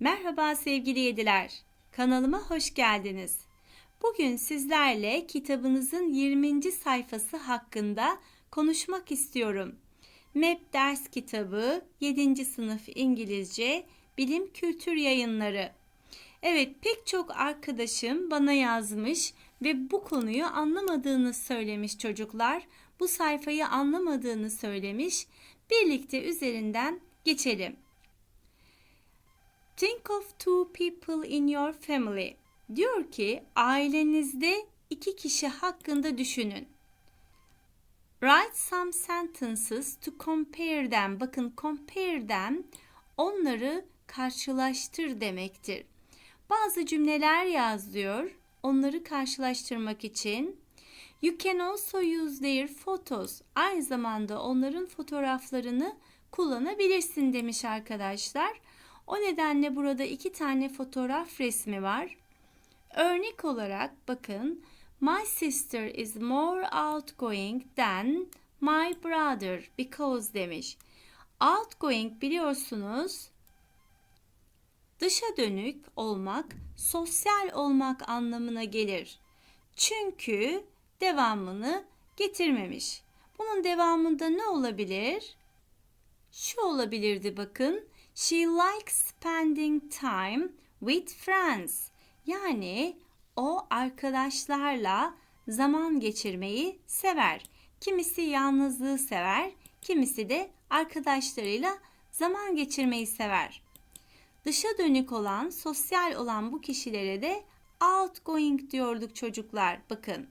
Merhaba sevgili yediler. Kanalıma hoş geldiniz. Bugün sizlerle kitabınızın 20. sayfası hakkında konuşmak istiyorum. MEP ders kitabı 7. sınıf İngilizce Bilim Kültür Yayınları. Evet pek çok arkadaşım bana yazmış ve bu konuyu anlamadığını söylemiş çocuklar. Bu sayfayı anlamadığını söylemiş. Birlikte üzerinden geçelim. Think of two people in your family. Diyor ki ailenizde iki kişi hakkında düşünün. Write some sentences to compare them. Bakın compare them onları karşılaştır demektir. Bazı cümleler yaz diyor. Onları karşılaştırmak için. You can also use their photos. Aynı zamanda onların fotoğraflarını kullanabilirsin demiş arkadaşlar. O nedenle burada iki tane fotoğraf resmi var. Örnek olarak bakın My sister is more outgoing than my brother because demiş. Outgoing biliyorsunuz dışa dönük olmak, sosyal olmak anlamına gelir. Çünkü devamını getirmemiş. Bunun devamında ne olabilir? Şu olabilirdi bakın. She likes spending time with friends. Yani o arkadaşlarla zaman geçirmeyi sever. Kimisi yalnızlığı sever, kimisi de arkadaşlarıyla zaman geçirmeyi sever. Dışa dönük olan, sosyal olan bu kişilere de outgoing diyorduk çocuklar. Bakın.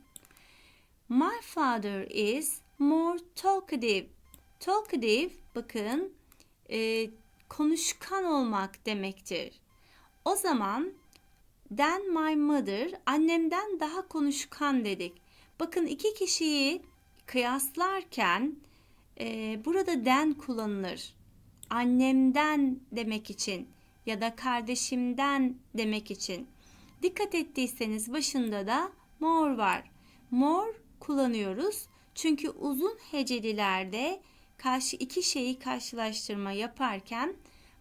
My father is more talkative. Talkative bakın e, konuşkan olmak demektir. O zaman than my mother annemden daha konuşkan dedik. Bakın iki kişiyi kıyaslarken e, burada den kullanılır. Annemden demek için ya da kardeşimden demek için. Dikkat ettiyseniz başında da more var. More kullanıyoruz. Çünkü uzun hecelilerde karşı iki şeyi karşılaştırma yaparken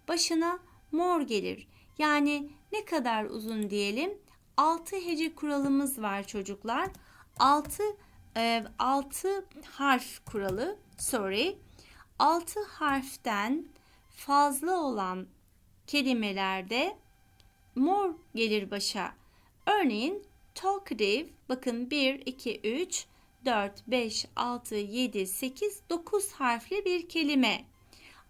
başına more gelir. Yani ne kadar uzun diyelim? 6 hece kuralımız var çocuklar. 6 e, 6 harf kuralı. Sorry. 6 harften fazla olan kelimelerde more gelir başa. Örneğin talkative bakın 1 2 3 4 5 6 7 8 9 harfli bir kelime.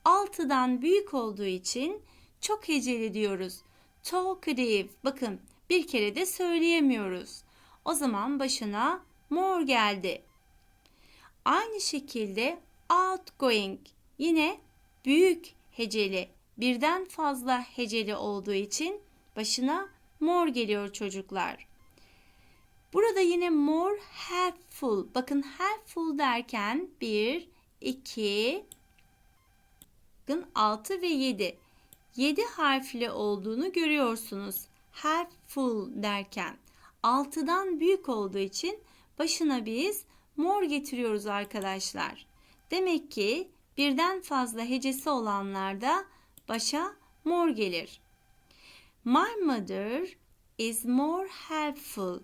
6'dan büyük olduğu için çok heceli diyoruz. Talkative. Bakın bir kere de söyleyemiyoruz. O zaman başına more geldi. Aynı şekilde outgoing yine büyük heceli birden fazla heceli olduğu için başına more geliyor çocuklar. Burada yine more helpful. Bakın helpful derken 1, 2, bakın 6 ve 7. 7 harfli olduğunu görüyorsunuz. Helpful derken 6'dan büyük olduğu için başına biz more getiriyoruz arkadaşlar. Demek ki birden fazla hecesi olanlarda başa more gelir. My mother is more helpful.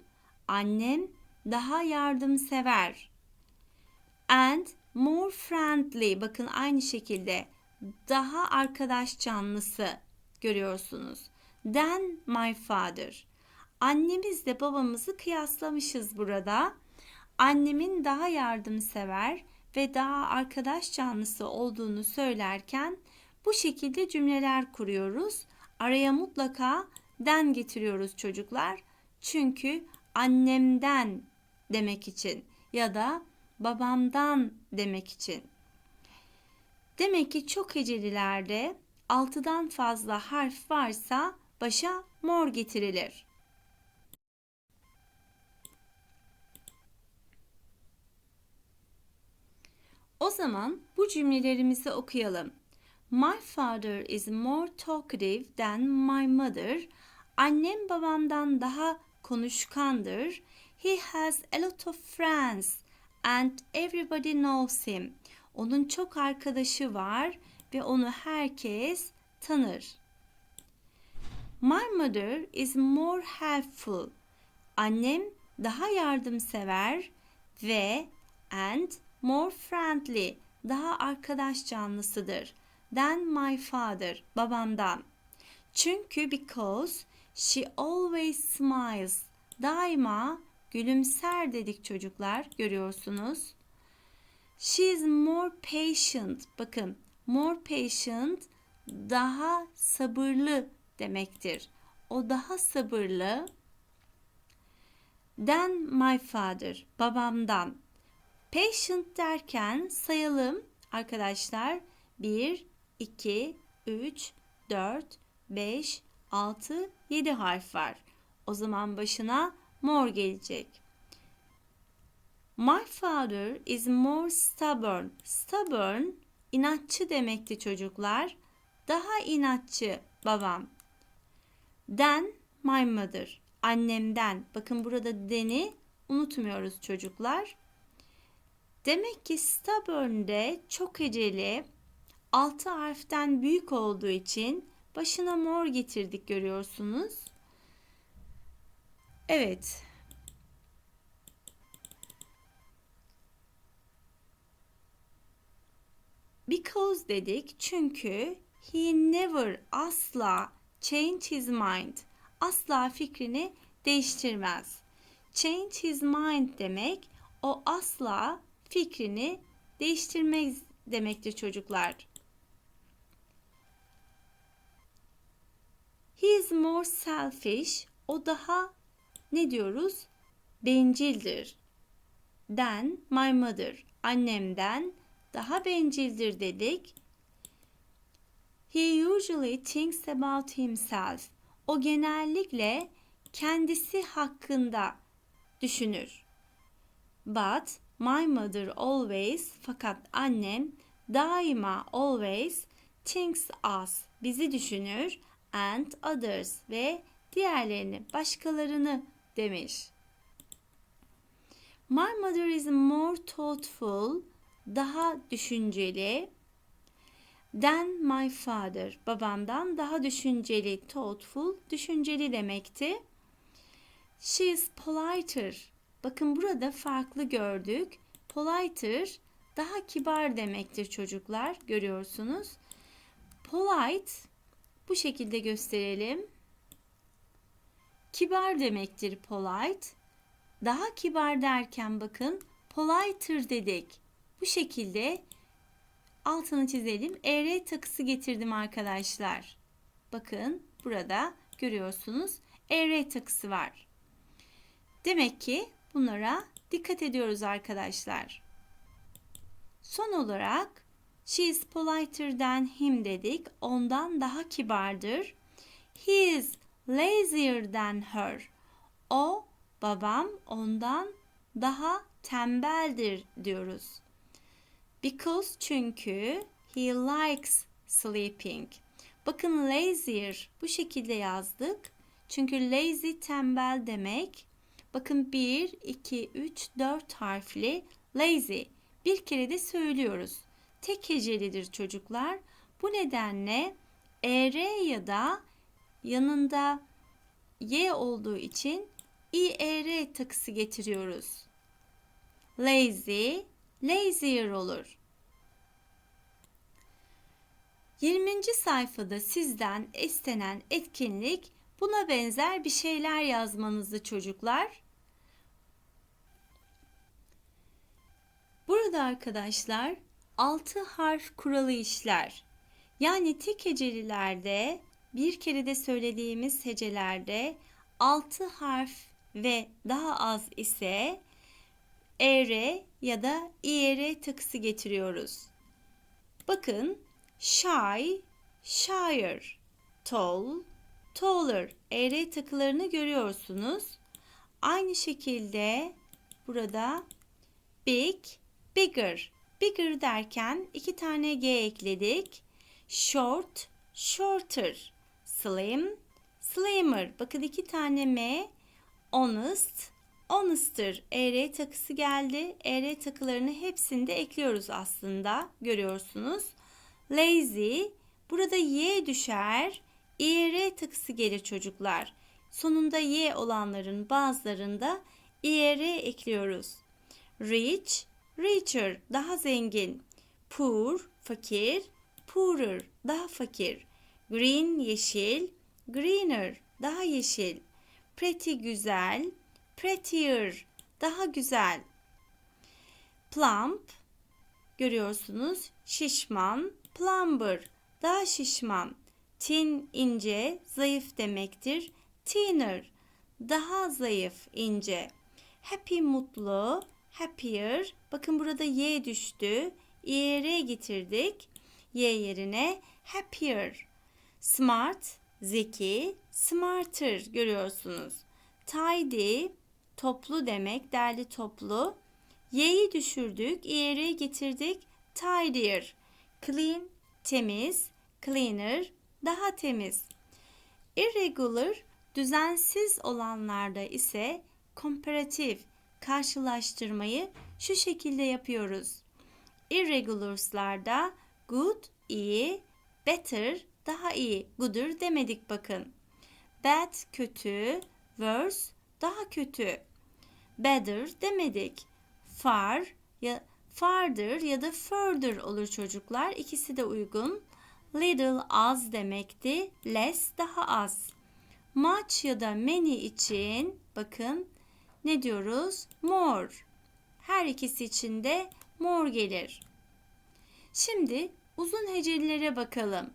Annem daha yardımsever. And more friendly. Bakın aynı şekilde daha arkadaş canlısı görüyorsunuz. Than my father. Annemizle babamızı kıyaslamışız burada. Annemin daha yardımsever ve daha arkadaş canlısı olduğunu söylerken bu şekilde cümleler kuruyoruz. Araya mutlaka den getiriyoruz çocuklar. Çünkü annemden demek için ya da babamdan demek için. Demek ki çok hecelilerde altıdan fazla harf varsa başa mor getirilir. O zaman bu cümlelerimizi okuyalım. My father is more talkative than my mother. Annem babamdan daha konuşkandır. He has a lot of friends and everybody knows him. Onun çok arkadaşı var ve onu herkes tanır. My mother is more helpful. Annem daha yardımsever ve and more friendly daha arkadaş canlısıdır than my father babamdan. Çünkü because she always smiles daima gülümser dedik çocuklar görüyorsunuz. She is more patient. Bakın more patient daha sabırlı demektir. O daha sabırlı than my father babamdan. Patient derken sayalım arkadaşlar. 1, 2, 3, 4, 5, 6, 7 harf var. O zaman başına more gelecek. My father is more stubborn. Stubborn inatçı demekti çocuklar. Daha inatçı babam. Than my mother. Annemden. Bakın burada deni unutmuyoruz çocuklar. Demek ki stubborn de çok heceli, altı harften büyük olduğu için başına mor getirdik görüyorsunuz. Evet. Because dedik çünkü he never asla change his mind. Asla fikrini değiştirmez. Change his mind demek o asla fikrini değiştirmek demektir çocuklar. He is more selfish. O daha ne diyoruz? Bencildir. Than my mother. Annemden daha bencildir dedik. He usually thinks about himself. O genellikle kendisi hakkında düşünür. But my mother always fakat annem daima always thinks us bizi düşünür and others ve diğerlerini başkalarını demiş. My mother is more thoughtful daha düşünceli than my father. Babamdan daha düşünceli, thoughtful, düşünceli demekti. She is politer. Bakın burada farklı gördük. Politer daha kibar demektir çocuklar. Görüyorsunuz. Polite bu şekilde gösterelim. Kibar demektir polite. Daha kibar derken bakın politer dedik. Bu şekilde altını çizelim. ER takısı getirdim arkadaşlar. Bakın burada görüyorsunuz ER takısı var. Demek ki bunlara dikkat ediyoruz arkadaşlar. Son olarak she is politer than him dedik. Ondan daha kibardır. He is lazier than her. O babam ondan daha tembeldir diyoruz. Because çünkü he likes sleeping. Bakın lazier bu şekilde yazdık. Çünkü lazy tembel demek. Bakın 1, 2, 3, 4 harfli lazy. Bir kere de söylüyoruz. Tek hecelidir çocuklar. Bu nedenle er ya da yanında y olduğu için ir takısı getiriyoruz. Lazy, lazier olur. 20. sayfada sizden istenen etkinlik buna benzer bir şeyler yazmanızı çocuklar. Burada arkadaşlar 6 harf kuralı işler. Yani tek hecelilerde bir kere de söylediğimiz hecelerde 6 harf ve daha az ise er ya da ir takısı getiriyoruz. Bakın shy, shyer, tall, taller er takılarını görüyorsunuz. Aynı şekilde burada big, bigger. Bigger derken iki tane G ekledik. Short, shorter. Slim, slimmer. Bakın iki tane M. Honest, honester. ER takısı geldi. ER takılarını hepsini de ekliyoruz aslında. Görüyorsunuz. Lazy. Burada Y düşer. ER Y takısı gelir çocuklar. Sonunda Y olanların bazılarında IR ekliyoruz. Rich, richer, daha zengin. Poor, fakir, poorer, daha fakir. Green, yeşil, greener, daha yeşil. Pretty, güzel, prettier, daha güzel. Plump, görüyorsunuz, şişman, plumber, daha şişman. Thin, ince, zayıf demektir. Thinner, daha zayıf, ince. Happy, mutlu, happier. Bakın burada Y düştü. IR getirdik. Y yerine happier. Smart, zeki, smarter görüyorsunuz. Tidy, toplu demek, derli toplu. Y'yi düşürdük, IR'yi getirdik. Tidier. Clean, temiz, cleaner, daha temiz. Irregular, düzensiz olanlarda ise komparatif, karşılaştırmayı şu şekilde yapıyoruz. Irregulars'larda good, iyi, better, daha iyi, gooder demedik bakın. Bad, kötü, worse, daha kötü. Better demedik. Far, ya farther ya da further olur çocuklar. İkisi de uygun. Little az demekti. Less daha az. Much ya da many için bakın ne diyoruz? More. Her ikisi için de more gelir. Şimdi uzun hecelilere bakalım.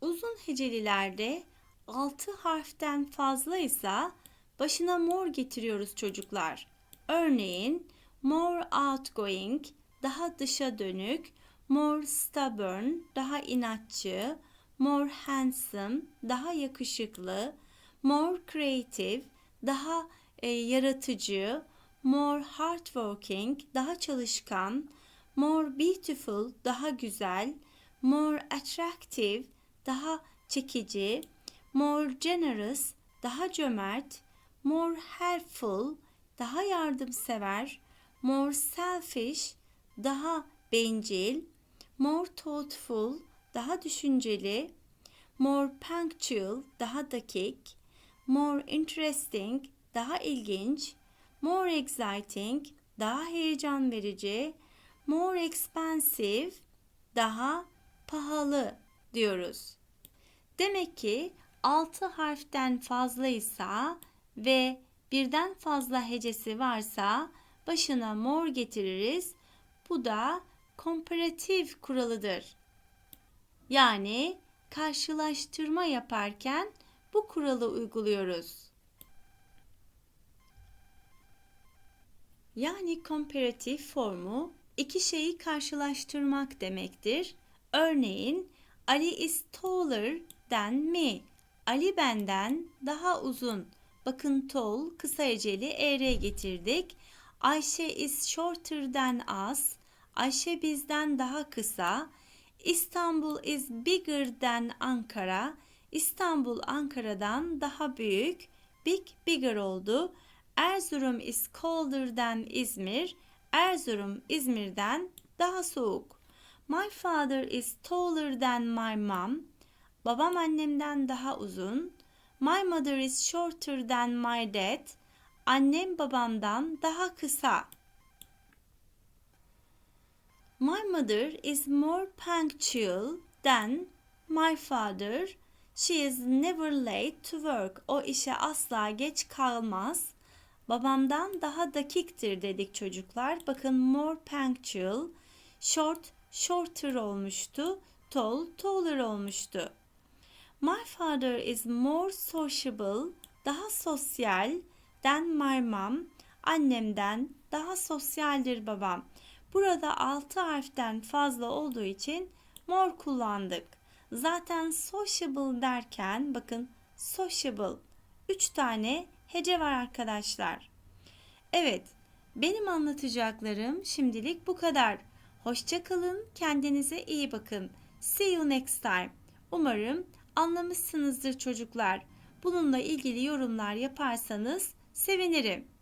Uzun hecelilerde 6 harften fazlaysa başına more getiriyoruz çocuklar. Örneğin more outgoing, daha dışa dönük, more stubborn, daha inatçı, more handsome, daha yakışıklı, more creative, daha e, yaratıcı, more hardworking, daha çalışkan, more beautiful, daha güzel, more attractive, daha çekici, more generous, daha cömert, more helpful, daha yardımsever, more selfish, daha bencil, more thoughtful, daha düşünceli, more punctual, daha dakik, more interesting, daha ilginç, more exciting, daha heyecan verici, more expensive, daha pahalı diyoruz. Demek ki 6 harften fazlaysa ve birden fazla hecesi varsa başına more getiririz. Bu da komparatif kuralıdır. Yani karşılaştırma yaparken bu kuralı uyguluyoruz. Yani komparatif formu iki şeyi karşılaştırmak demektir. Örneğin Ali is taller than me. Ali benden daha uzun. Bakın tall kısa eceli er getirdik. Ayşe is shorter than us. Ayşe bizden daha kısa. İstanbul is bigger than Ankara. İstanbul Ankara'dan daha büyük. Big bigger oldu. Erzurum is colder than İzmir. Erzurum İzmir'den daha soğuk. My father is taller than my mom. Babam annemden daha uzun. My mother is shorter than my dad. Annem babamdan daha kısa. My mother is more punctual than my father. She is never late to work. O işe asla geç kalmaz. Babamdan daha dakiktir dedik çocuklar. Bakın more punctual. Short, shorter olmuştu. Tall, taller olmuştu. My father is more sociable. Daha sosyal than my mom. Annemden daha sosyaldir babam. Burada 6 harften fazla olduğu için more kullandık. Zaten sociable derken bakın sociable 3 tane hece var arkadaşlar. Evet, benim anlatacaklarım şimdilik bu kadar. Hoşça kalın, kendinize iyi bakın. See you next time. Umarım anlamışsınızdır çocuklar. Bununla ilgili yorumlar yaparsanız sevinirim.